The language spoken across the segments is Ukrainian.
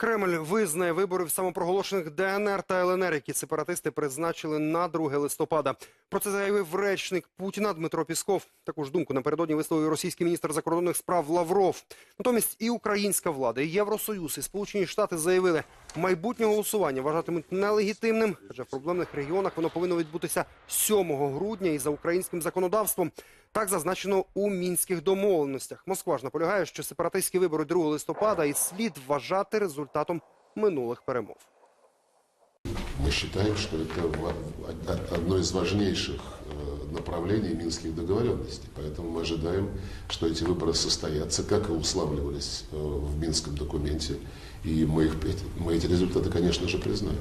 Кремль визнає вибори в самопроголошених ДНР та ЛНР, які сепаратисти призначили на 2 листопада. Про це заявив речник Путіна Дмитро Пісков. Таку ж думку напередодні висловив російський міністр закордонних справ Лавров. Натомість і українська влада, і Євросоюз, і Сполучені Штати заявили, майбутнє голосування вважатимуть нелегітимним, адже в проблемних регіонах воно повинно відбутися 7 грудня і за українським законодавством. Так зазначено у мінських домовленостях. Москва ж наполягає, що сепаратистські вибори 2 листопада і слід вважати результатом минулих перемов. Мы считаем, что это ва- од- одно из важнейших э, направлений минских договоренностей. Поэтому мы ожидаем, что эти выборы состоятся, как и уславливались э, в Минском документе. И мы, их, мы эти результаты, конечно же, признаем.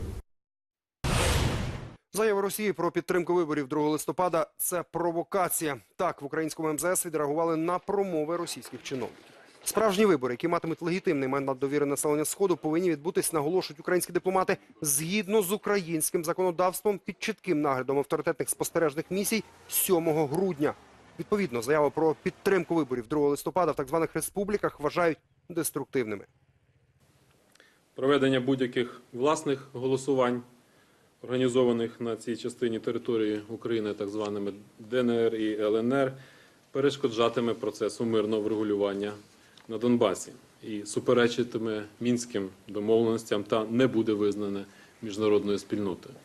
Заява Росії про підтримку виборів 2 листопада це провокація. Так в українському МЗС відреагували на промови російських чиновників. Справжні вибори, які матимуть легітимний мандат довіри населення сходу, повинні відбутись, наголошують українські дипломати, згідно з українським законодавством під чітким наглядом авторитетних спостережних місій 7 грудня. Відповідно, заяви про підтримку виборів 2 листопада в так званих республіках вважають деструктивними. проведення будь-яких власних голосувань, організованих на цій частині території України так званими ДНР і ЛНР, перешкоджатиме процесу мирного врегулювання на Донбасі і суперечитиме мінським домовленостям та не буде визнане міжнародною спільнотою.